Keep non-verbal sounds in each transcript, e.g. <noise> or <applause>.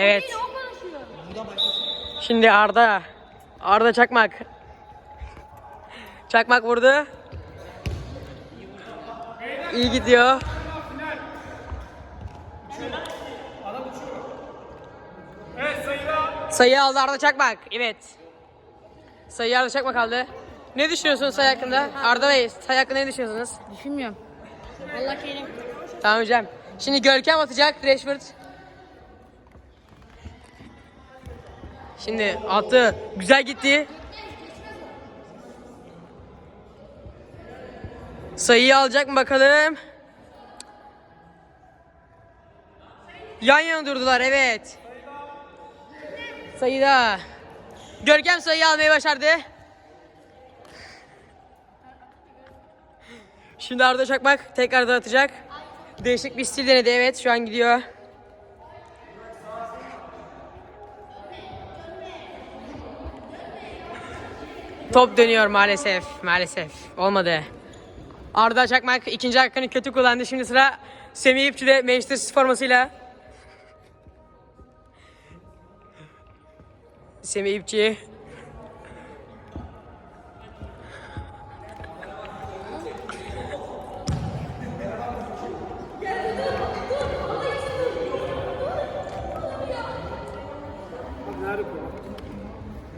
Evet. Şimdi Arda. Arda Çakmak. Çakmak vurdu. İyi gidiyor. Sayı aldı Arda Çakmak. Evet. Sayı Arda Çakmak aldı. Ne düşünüyorsunuz sayı hakkında? Arda Bey sayı hakkında ne düşünüyorsunuz? Düşünmüyorum. Allah kerim. Tamam hocam. Şimdi Görkem atacak Rashford. Şimdi attı. Güzel gitti. Sayıyı alacak mı bakalım? Yan yana durdular evet. Sayıda. Görkem sayıyı almayı başardı. Şimdi Arda Çakmak tekrardan atacak. Değişik bir stil denedi evet şu an gidiyor. Top dönüyor maalesef. Maalesef. Olmadı. Arda Çakmak ikinci hakkını kötü kullandı. Şimdi sıra Semih İpçi'de Manchester City formasıyla. Semih İpçi.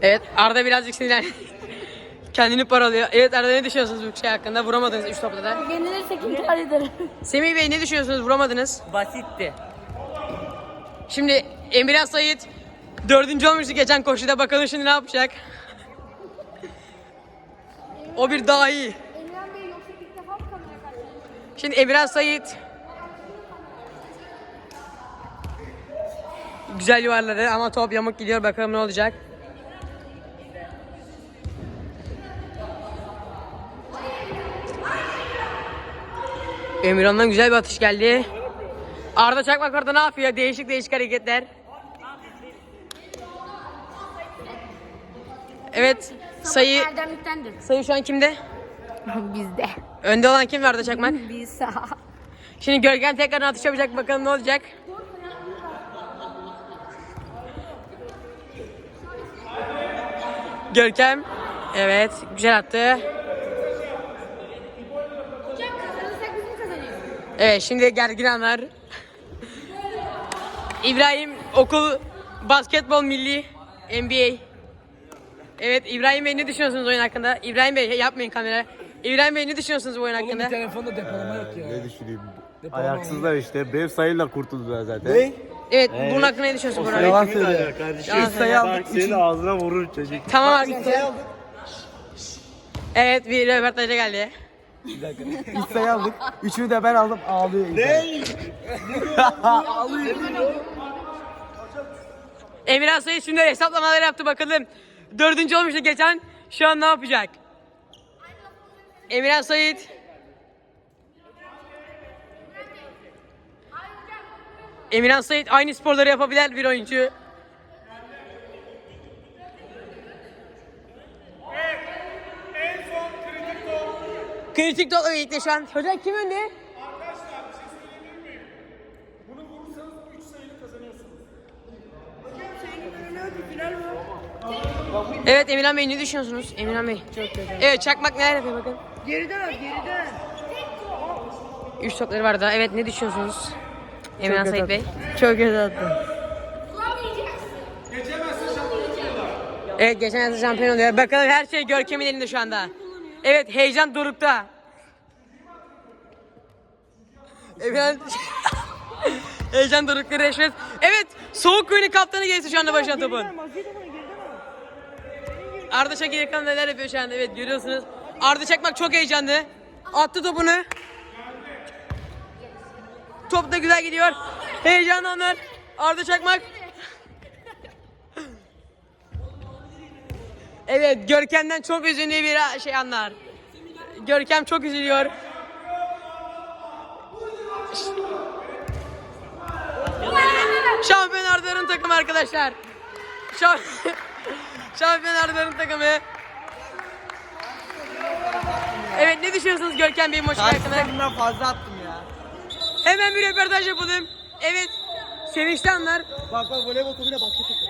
Evet Arda birazcık sinirlendi. Kendini paralıyor. Evet Arda ne düşünüyorsunuz bu şey hakkında? Vuramadınız 3 topta da. Yenilirsek intihar ederim. Semih Bey ne düşünüyorsunuz? Vuramadınız. Basitti. Şimdi Emirhan Sayit dördüncü olmuştu geçen koşuda. Bakalım şimdi ne yapacak? O bir daha iyi. Emirhan Bey yoksa ilk defa mı kamera karşısında? Şimdi Emirhan Sayit güzel yuvarladı ama top yamuk gidiyor. Bakalım ne olacak? Emirhan'dan güzel bir atış geldi. Arda Çakmak orada ne yapıyor? Değişik değişik hareketler. Evet. Sayı sayı şu an kimde? Bizde. Önde olan kim Arda Çakmak? <laughs> Biz. Şimdi Görkem tekrar atış yapacak bakalım ne olacak. Görkem evet güzel attı. Evet şimdi gergin anlar. İbrahim okul basketbol milli NBA. Evet İbrahim Bey ne düşünüyorsunuz oyun hakkında? İbrahim Bey yapmayın kamera. İbrahim Bey ne düşünüyorsunuz bu oyun hakkında? Telefonda depolama yok ya. Ne düşüneyim? Ayaksızlar işte. Benim sayıyla kurtuldular zaten. Ne? Evet bunun hakkında ne düşünüyorsun Burak? Yalan söyle. Yalan söyle. Bak senin ağzına vurur çocuk. Tamam arkadaşlar. Evet bir röportaja geldi. Bir dakika. <laughs> İlk sayı aldık. Üçünü de ben aldım. Ağlıyor. Ne? Emirhan Sayı şimdi hesaplamaları yaptı bakalım. Dördüncü olmuştu geçen. Şu an ne yapacak? Emirhan Sayit. Emirhan Sayit aynı sporları yapabilen bir oyuncu. Kritik top birlikte şu an. Hocam kim önde? Evet Emirhan Bey ne düşünüyorsunuz? Emirhan Bey. Çok güzel. Evet Çakmak neler yapıyor bakın. Geriden geriden. Üç topları var daha. Evet ne düşünüyorsunuz? Emirhan Sait Bey. Çok kötü attım. Evet geçen yaz şampiyon oluyor. Bakalım her şey Görkem'in elinde şu anda. Evet heyecan dorukta. Emirhan... <laughs> heyecan dorukta Reşmet. Evet soğuk kuyunu kaptanı geçti şu anda başına topun. Arda Çakır Yakan neler yapıyor şu anda evet görüyorsunuz. Arda Çakmak çok heyecanlı. Attı topunu. Top da güzel gidiyor. Heyecanlı anlar. Arda Çakmak. Evet Görkem'den çok üzüldüğü bir şey anlar. Görkem çok üzülüyor. Şampiyon Arda'nın takımı arkadaşlar. Şam <laughs> Şampiyon Arda'nın takımı. Evet ne düşünüyorsunuz Görkem Bey maçı hakkında? Fazla attım ya. Hemen bir röportaj yapalım. Evet. sevinçli anlar. Bak bak voleybol topuyla basket.